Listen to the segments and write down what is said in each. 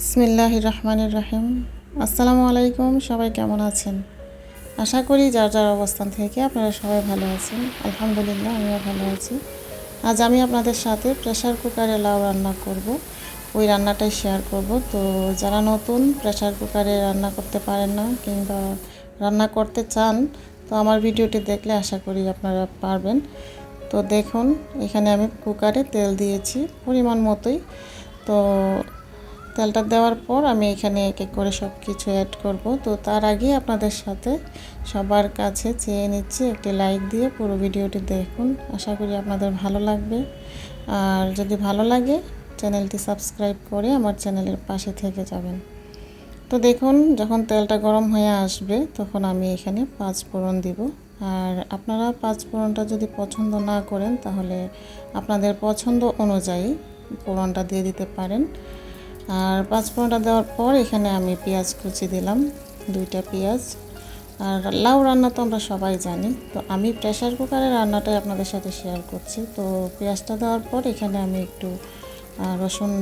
বিসমিল্লাহ রহমানির রহিম। আসসালামু আলাইকুম, সবাই কেমন আছেন? আশা করি যার যার অবস্থান থেকে আপনারা সবাই ভালো আছেন। আলহামদুলিল্লাহ, আমিও ভালো আছি। আজ আমি আপনাদের সাথে প্রেশার কুকারে লাউ রান্না করব। ওই রান্নাটাই শেয়ার করব। তো যারা নতুন প্রেশার কুকারে রান্না করতে পারেন না কিংবা রান্না করতে চান, তো আমার ভিডিওটি দেখলে আশা করি আপনারা পারবেন। তো দেখুন, এখানে আমি কুকারে তেল দিয়েছি পরিমাণ মতোই। তো তেলটা দেওয়ার পর আমি এখানে এক এক করে সব কিছু অ্যাড করব। তো তার আগে আপনাদের সাথে সবার কাছে চেয়ে নিচ্ছি একটি লাইক দিয়ে পুরো ভিডিওটি দেখুন। আশা করি আপনাদের ভালো লাগবে। আর যদি ভালো লাগে, চ্যানেলটি সাবস্ক্রাইব করে আমার চ্যানেলের পাশে থেকে যাবেন। তো দেখুন, যখন তেলটা গরম হয়ে আসবে, তখন আমি এখানে পাঁচ ফোড়ন দিব। আর আপনারা পাঁচ ফোড়নটা যদি পছন্দ না করেন, তাহলে আপনাদের পছন্দ অনুযায়ী ফোড়নটা দিয়ে দিতে পারেন। আর পাঁচ ফোড়নটা দেওয়ার পর এখানে আমি পেঁয়াজ কুচি দিলাম, দুইটা পেঁয়াজ। আর লাউ রান্না তো আমরা সবাই জানি, তো আমি প্রেশার কুকারের রান্নাটাই আপনাদের সাথে শেয়ার করছি। তো পেঁয়াজটা দেওয়ার পর এখানে আমি একটু রসুন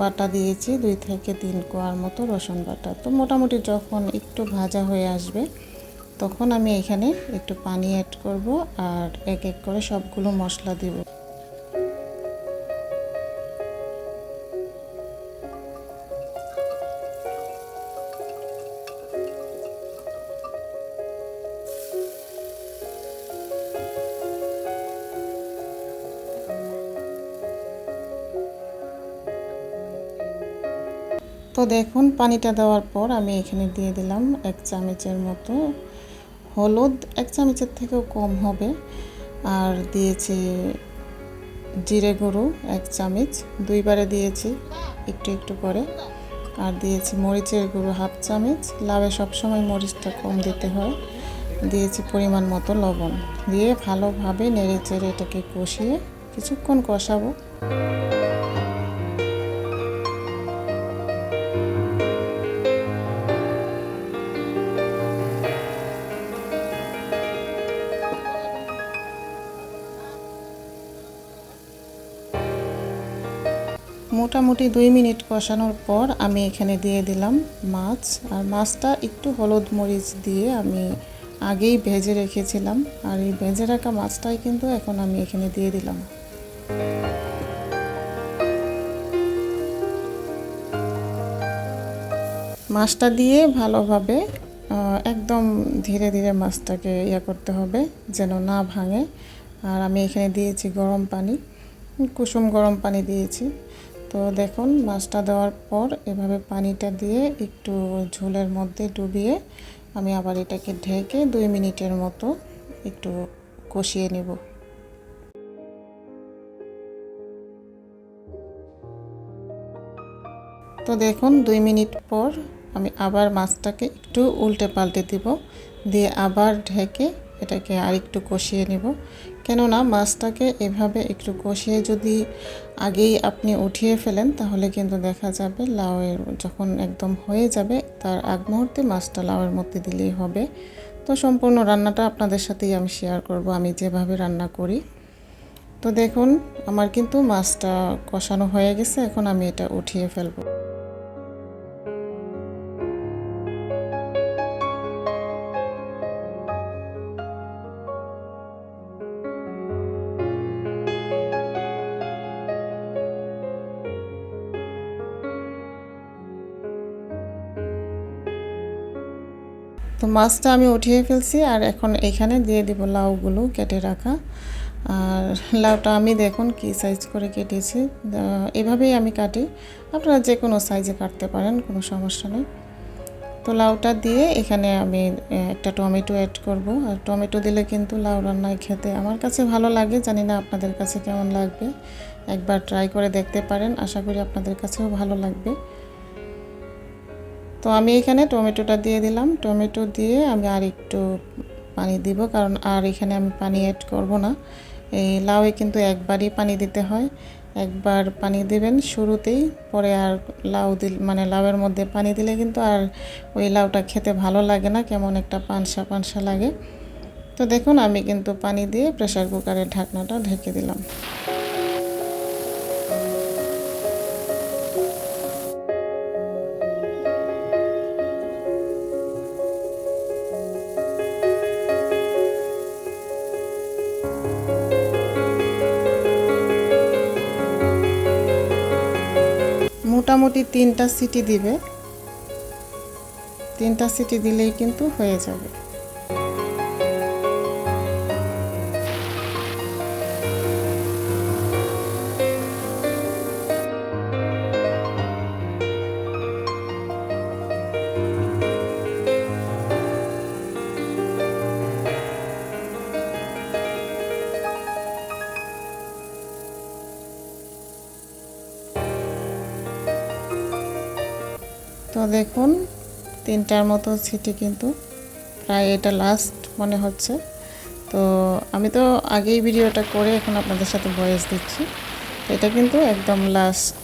বাটা দিয়েছি, দুই থেকে তিন কোয়ার মতো রসুন বাটা। তো মোটামুটি যখন একটু ভাজা হয়ে আসবে, তখন আমি এখানে একটু পানি অ্যাড করব আর এক এক করে সবগুলো মশলা দিব। তো দেখুন, পানিটা দেওয়ার পর আমি এখানে দিয়ে দিলাম এক চামচের মতো হলুদ। এক চামচের থেকেও কম হবে। আর দিয়েছি জিরে গুঁড়ো এক চামচ। দুইবারে দিয়েছি একটু একটু করে। আর দিয়েছি মরিচের গুঁড়ো হাফ চামচ। লাভে সবসময় মরিচটা কম দিতে হয়। দিয়েছি পরিমাণ মতো লবণ। দিয়ে ভালোভাবে নেড়ে চেড়ে এটাকে কষিয়ে কিছুক্ষণ কষাবো। মোটামুটি দুই মিনিট কষানোর পর আমি এখানে দিয়ে দিলাম মাছ। আর মাছটা একটু হলুদ মরিচ দিয়ে আমি আগেই ভেজে রেখেছিলাম। আর এই ভেজে রাখা মাছটাই কিন্তু এখন আমি এখানে দিয়ে দিলাম। মাছটা দিয়ে ভালোভাবে একদম ধীরে ধীরে মাছটাকে ইয়ে করতে হবে যেন না ভাঙে। আর আমি এখানে দিয়েছি গরম পানি, কুসুম গরম পানি দিয়েছি। তো দেখুন, মাছটা দেওয়ার পর এভাবে পানিটা দিয়ে একটু ঝোলের মধ্যে ডুবিয়ে আমি আবার এটাকে ঢেকে দুই মিনিটের মতো একটু কষিয়ে নেব। তো দেখুন, দুই মিনিট পর আমি আবার মাছটাকে একটু উল্টে পাল্টে দিব, দিয়ে আবার ঢেকে এটাকে আর একটু কষিয়ে নেব। কেননা মাছটাকে এভাবে একটু কষিয়ে যদি আগেই আপনি উঠিয়ে ফেলেন, তাহলে কিন্তু দেখা যাবে লাউয়ের যখন একদম হয়ে যাবে, তার আগ মুহূর্তে মাছটা লাউয়ের মধ্যে দিলেই হবে। তো সম্পূর্ণ রান্নাটা আপনাদের সাথেই আমি শেয়ার করব, আমি যেভাবে রান্না করি। তো দেখুন, আমার কিন্তু মাছটা কষানো হয়ে গেছে, এখন আমি এটা উঠিয়ে ফেলব। তো মাছটা আমি উঠিয়ে ফেলছি আর এখন এখানে দিয়ে দিব লাউগুলো কেটে রাখা। আর লাউটা আমি দেখুন কি সাইজ করে কেটেছি। এভাবেই আমি কাটি। আপনারা যে কোনো সাইজে কাটতে পারেন, কোনো সমস্যা নেই। তো লাউটা দিয়ে এখানে আমি একটা টমেটো অ্যাড করব। আর টমেটো দিলে কিন্তু লাউ রান্নায় খেতে আমার কাছে ভালো লাগে। জানি না আপনাদের কাছে কেমন লাগবে। একবার ট্রাই করে দেখতে পারেন। আশা করি আপনাদের কাছেও ভালো লাগবে। তো আমি এখানে টমেটোটা দিয়ে দিলাম। টমেটো দিয়ে আমি আর একটু পানি দিব, কারণ আর এখানে আমি পানি অ্যাড করব না। এই লাউয়ে কিন্তু একবারই পানি দিতে হয়। একবার পানি দেবেন শুরুতেই, পরে আর লাউ দিল মানে লাউয়ের মধ্যে পানি দিলে কিন্তু আর ওই লাউটা খেতে ভালো লাগে না, কেমন একটা পানসা পানসা লাগে। তো দেখুন, আমি কিন্তু পানি দিয়ে প্রেশার কুকারের ঢাকনাটা ঢেকে দিলাম। মোটামুটি তিনটা সিটি দিবে। তিনটা সিটি দিলেই কিন্তু হয়ে যাবে। তো দেখুন, তিনটার মতো সিটি কিন্তু প্রায় এটা লাস্ট মনে হচ্ছে। তো আমি তো আগেই ভিডিওটা করে এখন আপনাদের সাথে ভয়েস দিচ্ছি। এটা কিন্তু একদম লাস্ট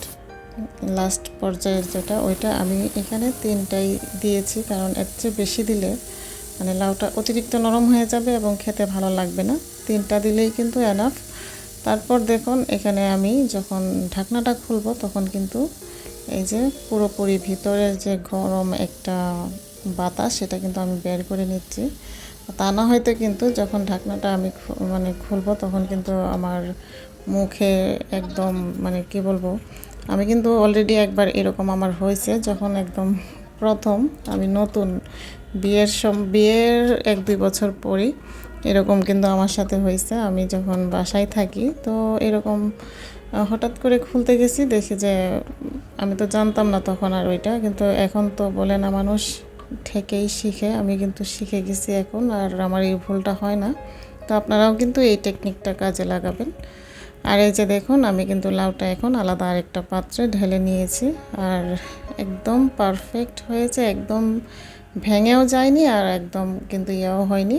লাস্ট পর্যায়ের যেটা, ওইটা আমি এখানে তিনটাই দিয়েছি কারণ এর চেয়ে বেশি দিলে মানে লাউটা অতিরিক্ত নরম হয়ে যাবে এবং খেতে ভালো লাগবে না। তিনটা দিলেই কিন্তু এনাফ তারপর দেখুন, এখানে আমি যখন ঢাকনাটা খুলবো তখন কিন্তু এই যে পুরোপুরি ভিতরের যে গরম একটা বাতাস, সেটা কিন্তু আমি বের করে নিচ্ছি। তা না হয়তো কিন্তু যখন ঢাকনাটা আমি মানে খুলবো তখন কিন্তু আমার মুখে একদম মানে কি বলব, আমি কিন্তু অলরেডি একবার এরকম আমার হয়েছে যখন একদম প্রথম আমি নতুন বিয়ের সম, বিয়ের এক দুই বছর পরই এরকম কিন্তু আমার সাথে হয়েছে। আমি যখন বাসায় থাকি তো এরকম হঠাৎ করে খুলতে গেছি, দেখি যে আমি তো জানতাম না তখন আর ওইটা, কিন্তু এখন তো বলে না মানুষ থেকেই শিখে, আমি কিন্তু শিখে গেছি এখন আর আমার এই ভুলটা হয় না। তো আপনারাও কিন্তু এই টেকনিকটা কাজে লাগাবেন। আর এই যে দেখুন, আমি কিন্তু লাউটা এখন আলাদা আরেকটা পাত্রে ঢেলে নিয়েছি আর একদম পারফেক্ট হয়েছে, একদম ভেঙেও যায়নি আর একদম কিন্তু ইয়েও হয়নি।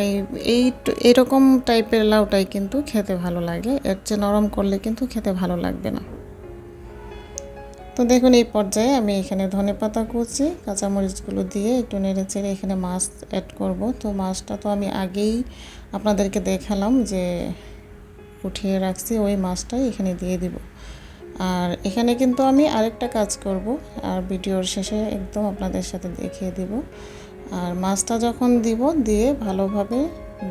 এই এই এরকম টাইপের লাউটাই কিন্তু খেতে ভালো লাগে। এর চেয়ে নরম করলে কিন্তু খেতে ভালো লাগবে না। তো দেখুন, এই পর্যায়ে আমি এখানে ধনে পাতা কুচি, কাঁচামরিচগুলো দিয়ে একটু নেড়ে চেড়ে এখানে মাছ অ্যাড করব। তো মাছটা তো আমি আগেই আপনাদেরকে দেখালাম যে উঠিয়ে রাখছি, ওই মাছটাই এখানে দিয়ে দিব। আর এখানে কিন্তু আমি আরেকটা কাজ করব, আর ভিডিওর শেষে একদম আপনাদের সাথে দেখিয়ে দিব। আর মাছটা যখন দিব, দিয়ে ভালোভাবে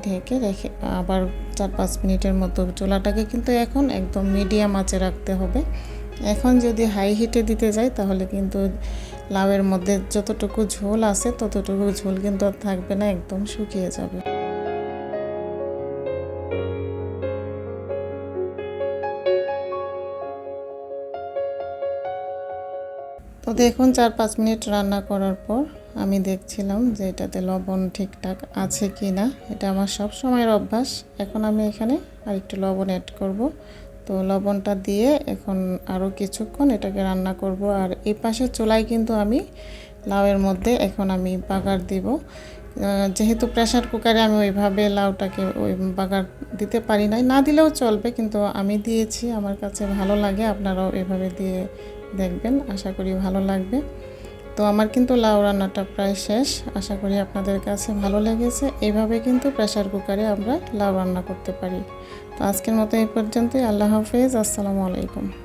ঢেকে রেখে, আবার চার পাঁচ মিনিটের মতো চুলাটাকে কিন্তু এখন একদম মিডিয়াম আঁচে রাখতে হবে। এখন যদি হাই হিটে দিতে যাই, তাহলে কিন্তু লাউয়ের মধ্যে যতটুকু ঝোল আছে, ততটুকু ঝোল কিন্তু আর থাকবে না, একদম শুকিয়ে যাবে। তো দেখুন, চার পাঁচ মিনিট রান্না করার পর আমি দেখছিলাম যে এটাতে লবণ ঠিকঠাক আছে কি না এটা আমার সব সময়ের অভ্যাস। এখন আমি এখানে আর একটু লবণ অ্যাড করব। তো লবণটা দিয়ে এখন আরও কিছুক্ষণ এটাকে রান্না করব। আর এই পাশে চুলায় কিন্তু আমি লাউয়ের মধ্যে এখন আমি বাগার দিব। যেহেতু প্রেশার কুকারে আমি ওইভাবে লাউটাকে ওই বাগার দিতে পারি নাই। না দিলেও চলবে, কিন্তু আমি দিয়েছি। আমার কাছে ভালো লাগে। আপনারাও এভাবে দিয়ে দেখবেন। আশা করি ভালো লাগবে। তো আমার কিন্তু লাউ রান্নাটা প্রায় শেষ। আশা করি আপনাদের কাছে ভালো লেগেছে। এইভাবে কিন্তু প্রেশার কুকারে আমরা লাউ রান্না করতে পারি। তো আজকের মতো এই পর্যন্তই। আল্লাহ হাফেজ। আসসালামু আলাইকুম।